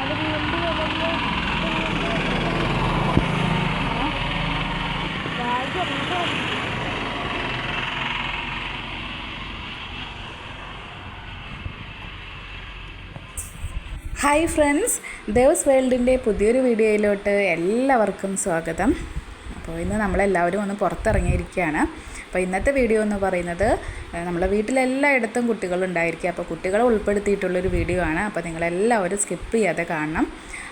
അത് വീണ്ടും ബാഗ് എന്തോ ഹായ് ഫ്രണ്ട്സ് ദേവസ് വേൾഡിന്റെ പുതിയൊരു വീഡിയോയിലോട്ട് എല്ലാവർക്കും സ്വാഗതം. അപ്പോൾ ഇന്ന് നമ്മളെല്ലാവരും ഒന്ന് പുറത്തിറങ്ങിയിരിക്കുകയാണ്. അപ്പോൾ ഇന്നത്തെ വീഡിയോ എന്ന് പറയുന്നത് നമ്മളെ വീട്ടിലെല്ലായിടത്തും കുട്ടികളുണ്ടായിരിക്കുക അപ്പോൾ കുട്ടികളെ ഉൾപ്പെടുത്തിയിട്ടുള്ളൊരു വീഡിയോ ആണ്. അപ്പോൾ നിങ്ങളെല്ലാവരും സ്കിപ്പ് ചെയ്യാതെ കാണണം.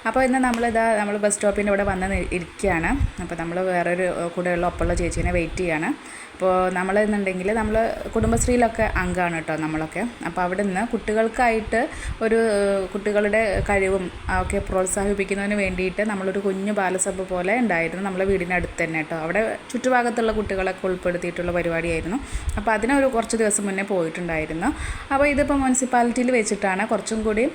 അപ്പോൾ ഇന്ന് നമ്മളിതാ നമ്മൾ ബസ് സ്റ്റോപ്പിന്റെ ഇവിടെ വന്ന് ഇരിക്കുകയാണ്. അപ്പോൾ നമ്മൾ വേറൊരു കൂടെയുള്ള ഒപ്പമുള്ള ചേച്ചീനെ വെയിറ്റ് ചെയ്യാണ്. അപ്പോൾ നമ്മളെന്നുണ്ടെങ്കിൽ നമ്മൾ കുടുംബശ്രീയിലൊക്കെ അംഗമാണ് കേട്ടോ നമ്മളൊക്കെ. അപ്പോൾ അവിടെ നിന്ന് കുട്ടികൾക്കായിട്ട് ഒരു കുട്ടികളുടെ കഴിവും ഒക്കെ പ്രോത്സാഹിപ്പിക്കുന്നതിന് വേണ്ടിയിട്ട് നമ്മളൊരു കുഞ്ഞു ബാലസഭ പോലെ ഉണ്ടായിരുന്നു നമ്മളെ വീടിനടുത്ത് തന്നെ കേട്ടോ. അവിടെ ചുറ്റുഭാഗത്തുള്ള കുട്ടികളൊക്കെ ഉൾപ്പെടുത്തിയിട്ടുള്ള പരിപാടിയായിരുന്നു. അപ്പോൾ അതിനൊരു കുറച്ച് ദിവസം മുന്നേ പോയിട്ടുണ്ടായിരുന്നു. അപ്പോൾ ഇതിപ്പോൾ മുനിസിപ്പാലിറ്റിയിൽ വെച്ചിട്ടാണ് കുറച്ചും കൂടി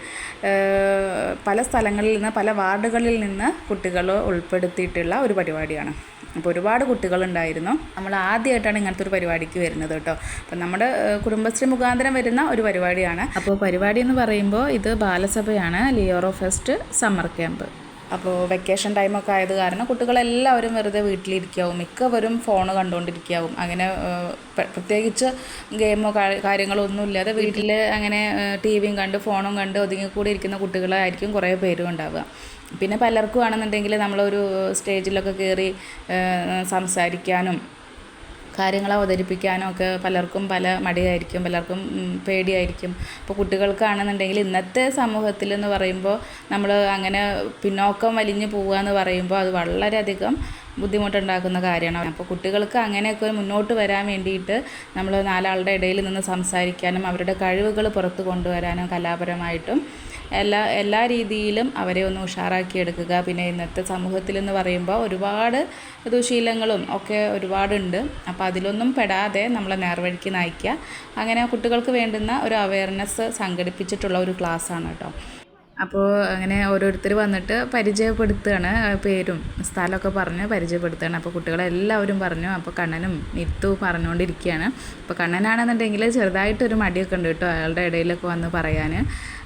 പല സ്ഥലങ്ങളിൽ നിന്ന് പല വാർഡുകളിൽ നിന്ന് കുട്ടികൾ ഉൾപ്പെടുത്തിയിട്ടുള്ള ഒരു പരിപാടിയാണ്. അപ്പോൾ ഒരുപാട് കുട്ടികളുണ്ടായിരുന്നു. നമ്മൾ ആദ്യമായിട്ടാണ് ഇങ്ങനത്തെ ഒരു പരിപാടിക്ക് വരുന്നത് കേട്ടോ. അപ്പം നമ്മുടെ കുടുംബശ്രീ മുഖാന്തരം വരുന്ന ഒരു പരിപാടിയാണ്. അപ്പോൾ പരിപാടി എന്ന് പറയുമ്പോൾ ഇത് ബാലസഭയാണ് ലിയോറോ ഫെസ്റ്റ് സമ്മർ ക്യാമ്പ്. അപ്പോൾ വെക്കേഷൻ ടൈമൊക്കെ ആയത് കാരണം കുട്ടികളെല്ലാവരും വെറുതെ വീട്ടിലിരിക്കാവും. മിക്കവരും ഫോൺ കണ്ടുകൊണ്ടിരിക്കാവും അങ്ങനെ പ്രത്യേകിച്ച് ഗെയിമോ കാര്യങ്ങളോ ഒന്നും ഇല്ലാതെ വീട്ടിൽ അങ്ങനെ ടി വിയും കണ്ട് ഫോണും കണ്ട് ഒതുങ്ങിക്കൂടി ഇരിക്കുന്ന കുട്ടികളായിരിക്കും കുറേ പേരും ഉണ്ടാവുക. പിന്നെ പലർക്കും ആണെന്നുണ്ടെങ്കിൽ നമ്മളൊരു സ്റ്റേജിലൊക്കെ കയറി സംസാരിക്കാനും കാര്യങ്ങൾ അവതരിപ്പിക്കാനും ഒക്കെ പലർക്കും പല മടിയായിരിക്കും പലർക്കും പേടിയായിരിക്കും. അപ്പോൾ കുട്ടികൾക്കാണെന്നുണ്ടെങ്കിൽ ഇന്നത്തെ സമൂഹത്തിൽ എന്ന് പറയുമ്പോൾ നമ്മൾ അങ്ങനെ പിന്നോക്കം വലിഞ്ഞു പോവുക എന്ന് പറയുമ്പോൾ അത് വളരെയധികം ബുദ്ധിമുട്ടുണ്ടാക്കുന്ന കാര്യമാണ്. അപ്പോൾ കുട്ടികൾക്ക് അങ്ങനെയൊക്കെ മുന്നോട്ട് വരാൻ വേണ്ടിയിട്ട് നമ്മൾ നാലാളുടെ ഇടയിൽ നിന്ന് സംസാരിക്കാനും അവരുടെ കഴിവുകൾ പുറത്ത് കൊണ്ടുവരാനും കലാപരമായിട്ടും എല്ലാ എല്ലാ രീതിയിലും അവരെ ഒന്ന് ഉഷാറാക്കിയെടുക്കുക പിന്നെ ഇന്നത്തെ സമൂഹത്തിൽ എന്ന് പറയുമ്പോൾ ഒരുപാട് ദുശീലങ്ങളും ഒക്കെ ഒരുപാടുണ്ട്. അപ്പോൾ അതിലൊന്നും പെടാതെ നമ്മളെ നേർവഴിക്ക് നയിക്കുക. അങ്ങനെ കുട്ടികൾക്ക് വേണ്ടുന്ന ഒരു അവയർനെസ് സംഘടിപ്പിച്ചിട്ടുള്ള ഒരു ക്ലാസ്സാണ് കേട്ടോ. അപ്പോൾ അങ്ങനെ ഓരോരുത്തർ വന്നിട്ട് പരിചയപ്പെടുത്തുകയാണ് പേരും സ്ഥലമൊക്കെ പറഞ്ഞ് പരിചയപ്പെടുത്തുകയാണ് അപ്പോൾ കുട്ടികളെല്ലാവരും പറഞ്ഞു അപ്പോൾ കണ്ണനും നിത്തു പറഞ്ഞുകൊണ്ടിരിക്കുകയാണ് അപ്പോൾ കണ്ണനാണെന്നുണ്ടെങ്കിൽ ചെറുതായിട്ടൊരു മടിയൊക്കെ ഉണ്ട് കേട്ടോ അയാളുടെ ഇടയിലൊക്കെ വന്ന് പറയാൻ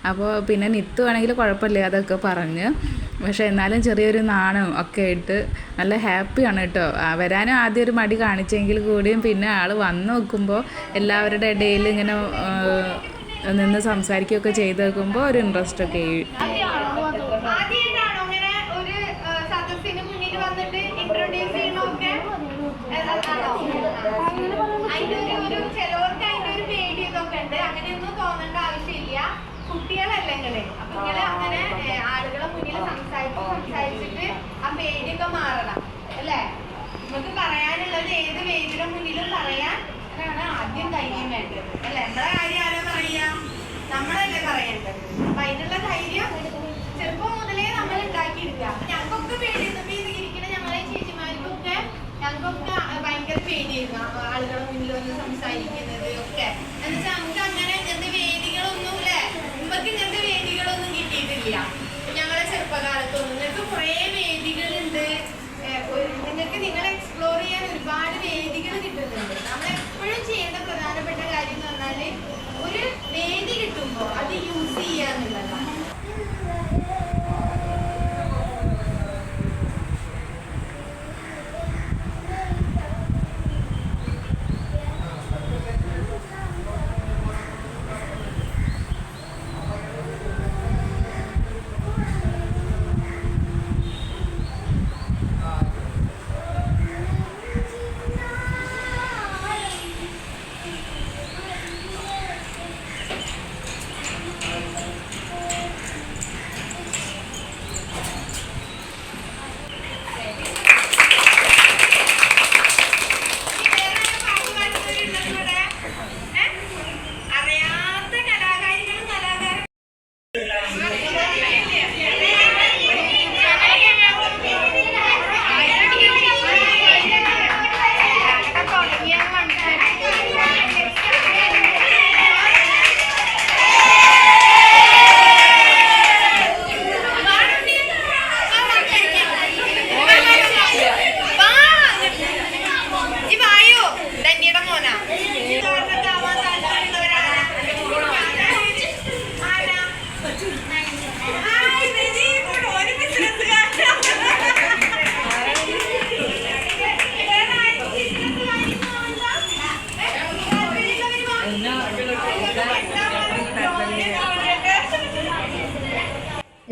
അപ്പോൾ പിന്നെ നിത്തു ആണെങ്കിൽ കുഴപ്പമില്ല അതൊക്കെ പറഞ്ഞ്. പക്ഷേ എന്നാലും ചെറിയൊരു നാണം ഒക്കെ ആയിട്ട് നല്ല ഹാപ്പിയാണ് കേട്ടോ. വരാനും ആദ്യം ഒരു മടി കാണിച്ചെങ്കിൽ കൂടിയും പിന്നെ ആൾ വന്ന് നോക്കുമ്പോൾ എല്ലാവരുടെ ഇടയിൽ ഇങ്ങനെ നിന്ന് സംസാരിക്കുകയൊക്കെ ചെയ്ത് നോക്കുമ്പോൾ ഒരു ഇൻട്രസ്റ്റ് ഒക്കെ കുട്ടികളല്ലേ അപ്പൊ ഇങ്ങനെ അങ്ങനെ ഒരു മുന്നിൽ സംസാരിക്കും മുന്നിൽ വന്നിട്ട് വന്ന് സംസാരിക്കുന്നത്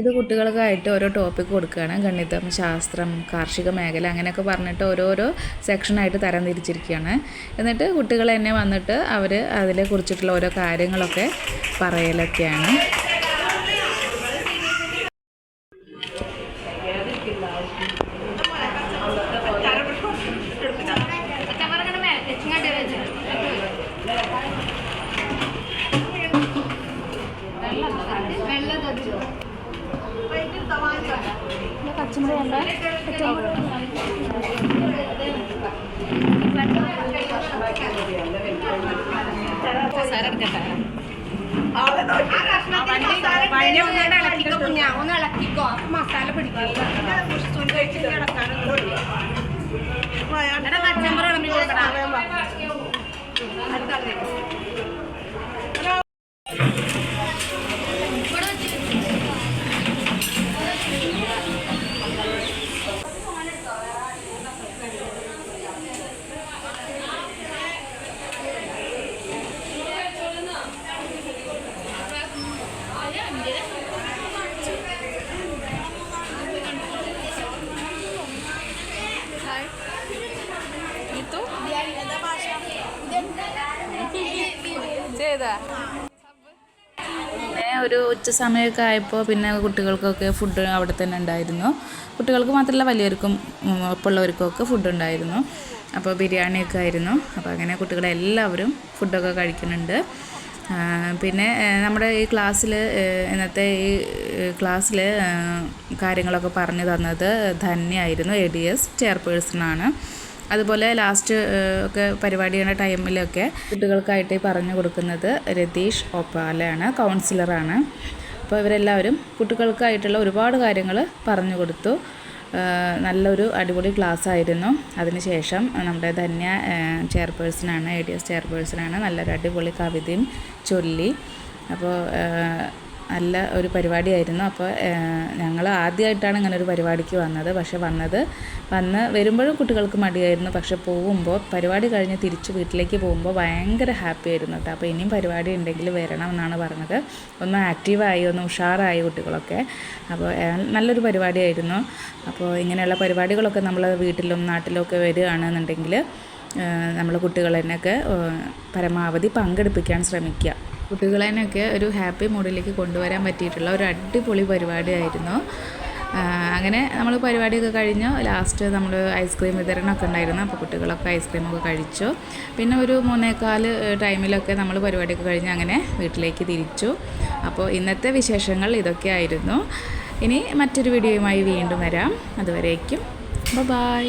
ഇത് കുട്ടികൾക്കായിട്ട് ഓരോ ടോപ്പിക് കൊടുക്കുകയാണ്. ഗണിതം ശാസ്ത്രം കാർഷിക മേഖല അങ്ങനെയൊക്കെ പറഞ്ഞിട്ട് ഓരോരോ സെക്ഷനായിട്ട് തരം തിരിച്ചിരിക്കുകയാണ്. എന്നിട്ട് കുട്ടികൾ തന്നെ വന്നിട്ട് അവർ അതിനെ കുറിച്ചിട്ടുള്ള ഓരോ കാര്യങ്ങളൊക്കെ പറയലൊക്കെയാണ്. പച്ചമുളക് വേണ്ട ഒന്ന് ഇളക്കിക്കോ മസാല പിടിക്കും പച്ചമുളക് വിളമ്പി കൊടുക്കടാ പിന്നെ ഒരു ഉച്ച സമയമൊക്കെ ആയപ്പോൾ പിന്നെ കുട്ടികൾക്കൊക്കെ ഫുഡ് അവിടെ തന്നെ ഉണ്ടായിരുന്നു. കുട്ടികൾക്ക് മാത്രമല്ല വലിയവർക്കും ഒപ്പമുള്ളവർക്കൊക്കെ ഫുഡ് ഉണ്ടായിരുന്നു. അപ്പോൾ ബിരിയാണിയൊക്കെ ആയിരുന്നു. അപ്പോൾ അങ്ങനെ കുട്ടികളെല്ലാവരും ഫുഡൊക്കെ കഴിക്കുന്നുണ്ട്. പിന്നെ നമ്മുടെ ഈ ക്ലാസ്സിൽ ഇന്നത്തെ ഈ ക്ലാസ്സിൽ കാര്യങ്ങളൊക്കെ പറഞ്ഞു തന്നത് ധന്യായിരുന്നു എ ഡി എസ് ചെയർപേഴ്സണാണ് അതുപോലെ ലാസ്റ്റ് ഒക്കെ പരിപാടിയുടെ ടൈമിലൊക്കെ കുട്ടികൾക്കായിട്ട് പറഞ്ഞു കൊടുക്കുന്നത് രതീഷ് ഒപ്പാലയാണ് കൗൺസിലറാണ് അപ്പോൾ ഇവരെല്ലാവരും കുട്ടികൾക്കായിട്ടുള്ള ഒരുപാട് കാര്യങ്ങൾ പറഞ്ഞു കൊടുത്തു. നല്ലൊരു അടിപൊളി ക്ലാസ് ആയിരുന്നു. അതിനുശേഷം നമ്മുടെ ധന്യ ചെയർപേഴ്സണാണ് എ ഡി എസ് ചെയർപേഴ്സണാണ് നല്ലൊരു അടിപൊളി കവിതയും ചൊല്ലി. അപ്പോൾ നല്ല ഒരു പരിപാടിയായിരുന്നു. അപ്പോൾ ഞങ്ങൾ ആദ്യമായിട്ടാണ് ഇങ്ങനെ ഒരു പരിപാടിക്ക് വന്നത്. പക്ഷെ വന്നത് വന്ന് വരുമ്പോഴും കുട്ടികൾക്ക് മടിയായിരുന്നു. പക്ഷെ പോകുമ്പോൾ പരിപാടി കഴിഞ്ഞ് തിരിച്ച് വീട്ടിലേക്ക് പോകുമ്പോൾ ഭയങ്കര ഹാപ്പി ആയിരുന്നു കേട്ടോ. അപ്പോൾ ഇനിയും പരിപാടി ഉണ്ടെങ്കിൽ വരണം എന്നാണ് പറഞ്ഞത്. ഒന്ന് ആക്റ്റീവായി ഒന്ന് ഉഷാറായി കുട്ടികളൊക്കെ. അപ്പോൾ നല്ലൊരു പരിപാടിയായിരുന്നു. അപ്പോൾ ഇങ്ങനെയുള്ള പരിപാടികളൊക്കെ നമ്മൾ വീട്ടിലും നാട്ടിലും ഒക്കെ വരികയാണെന്നുണ്ടെങ്കിൽ നമ്മൾ കുട്ടികളെന്നൊക്കെ പരമാവധി പങ്കെടുപ്പിക്കാൻ ശ്രമിക്കുക. കുട്ടികളെന്നൊക്കെ ഒരു ഹാപ്പി മൂഡിലേക്ക് കൊണ്ടുവരാൻ പറ്റിയിട്ടുള്ള ഒരു അടിപൊളി പരിപാടിയായിരുന്നു. അങ്ങനെ നമ്മൾ പരിപാടിയൊക്കെ കഴിഞ്ഞു ലാസ്റ്റ് നമ്മൾ ഐസ്ക്രീം വിതരണമൊക്കെ ഉണ്ടായിരുന്നു. അപ്പോൾ കുട്ടികളൊക്കെ ഐസ്ക്രീമൊക്കെ കഴിച്ചു. പിന്നെ ഒരു മൂന്നേക്കാൽ ടൈമിലൊക്കെ നമ്മൾ പരിപാടിയൊക്കെ കഴിഞ്ഞ് അങ്ങനെ വീട്ടിലേക്ക് തിരിച്ചു. അപ്പോൾ ഇന്നത്തെ വിശേഷങ്ങൾ ഇതൊക്കെ ആയിരുന്നു. ഇനി മറ്റൊരു വീഡിയോയുമായി വീണ്ടും വരാം. അതുവരേക്കും. ബൈ